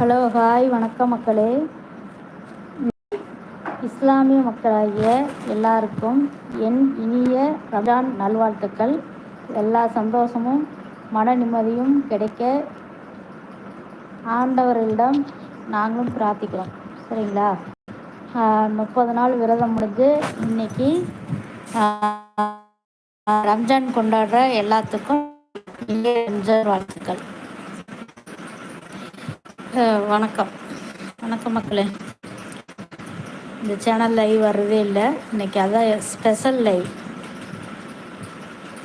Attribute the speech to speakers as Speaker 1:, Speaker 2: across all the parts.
Speaker 1: Hello hi வணக்கம் மக்களே. இஸ்லாமிய மக்களாகிய எல்லாருக்கும் என் இனிய ரம்ஜான் நல்வாழ்த்துக்கள். எல்லா சந்தோஷமும் மன நிம்மதியும் கிடைக்க ஆண்டவர்களிடம் நாங்களும் பிரார்த்திக்கிறோம். சரிங்களா? முப்பது நாள் விரதம் முடிஞ்சு இன்னைக்கு ரம்ஜான் கொண்டாடுற எல்லாத்துக்கும் வாழ்த்துக்கள். வணக்கம். வணக்கம் மக்களே. இந்த சேனல் லைவ் வர்றதே இல்லை. இன்னைக்கு அதான் ஸ்பெஷல் லைவ்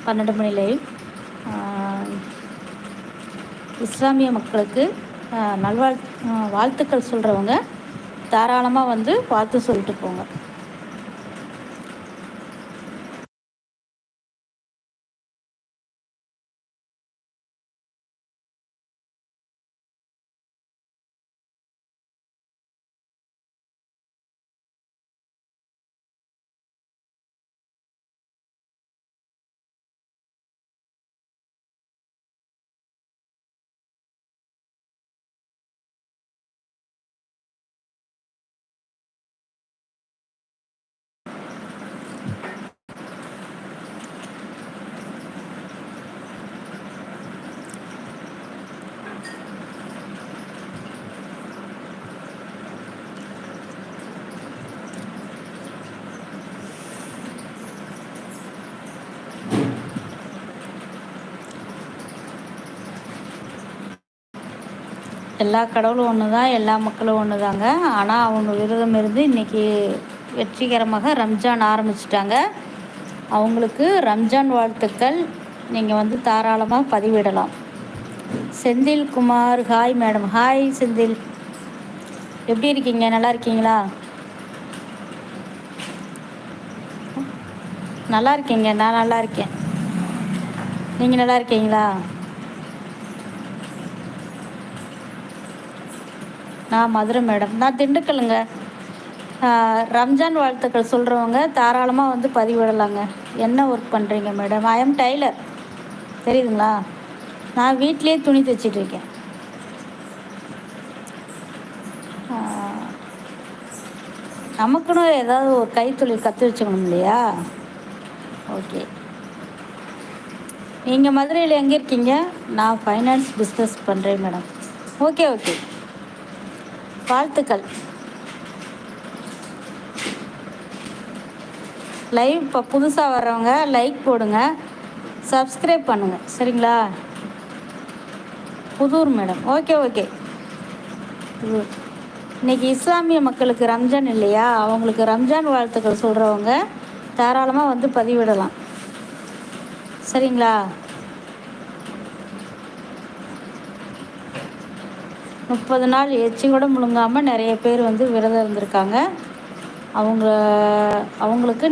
Speaker 1: பன்னெண்டு மணி லைவ் இஸ்லாமிய மக்களுக்கு நல்வாழ் வாழ்த்துக்கள் சொல்கிறவங்க தாராளமாக வந்து வாழ்த்து சொல்லிட்டு போங்க. எல்லா கடவுளும் ஒன்று தான் எல்லா மக்களும் ஒன்று தாங்க ஆனால் அவங்க விரதம் இருந்து இன்னைக்கு வெற்றிகரமாக ரம்ஜான் ஆரம்பிச்சிட்டாங்க. அவங்களுக்கு ரம்ஜான் வாழ்த்துக்கள். நீங்கள் வந்து தாராளமாக பதிவிடலாம். Senthil Kumar hi madam hi Senthil. எப்படி இருக்கீங்க? நல்லா இருக்கீங்களா? நல்லா இருக்கீங்க. நான் நல்லா இருக்கேன். நீங்கள் நல்லா இருக்கீங்களா? நான் மதுரை மேடம் நான் திண்டுக்கலுங்க ரம்ஜான் வாழ்த்துக்கள் சொல்கிறவங்க தாராளமாக வந்து பதிவிடலாங்க. என்ன ஒர்க் பண்ணுறீங்க மேடம் ஐ எம் டைலர் தெரியுதுங்களா? நான் வீட்லேயே துணி தைச்சிட்டு இருக்கேன். நமக்குன்னு ஏதாவது ஒரு கைத்தொழில் கற்று வச்சுக்கணும் இல்லையா? ஓகே. நீங்கள் மதுரையில் எங்கே இருக்கீங்க? நான் ஃபைனான்ஸ் பிஸ்னஸ் பண்ணுறேன் மேடம் ஓகே ஓகே. வாழ்த்துக்கள். லைவ் இப்போ புதுசாக வர்றவங்க லைக் போடுங்க சப்ஸ்கிரைப் பண்ணுங்கள் சரிங்களா? Puthur madam. Okay okay Puthur இன்னைக்கு இஸ்லாமிய மக்களுக்கு ரம்ஜான் இல்லையா? அவங்களுக்கு ரம்ஜான் வாழ்த்துக்கள் சொல்கிறவங்க தாராளமாக வந்து பதிவிடலாம். சரிங்களா? முப்பது நாள் எச்சும் கூட முழுங்காமல் நிறைய பேர் வந்து விரதம் இருந்திருக்காங்க. அவங்க அவங்களுக்கு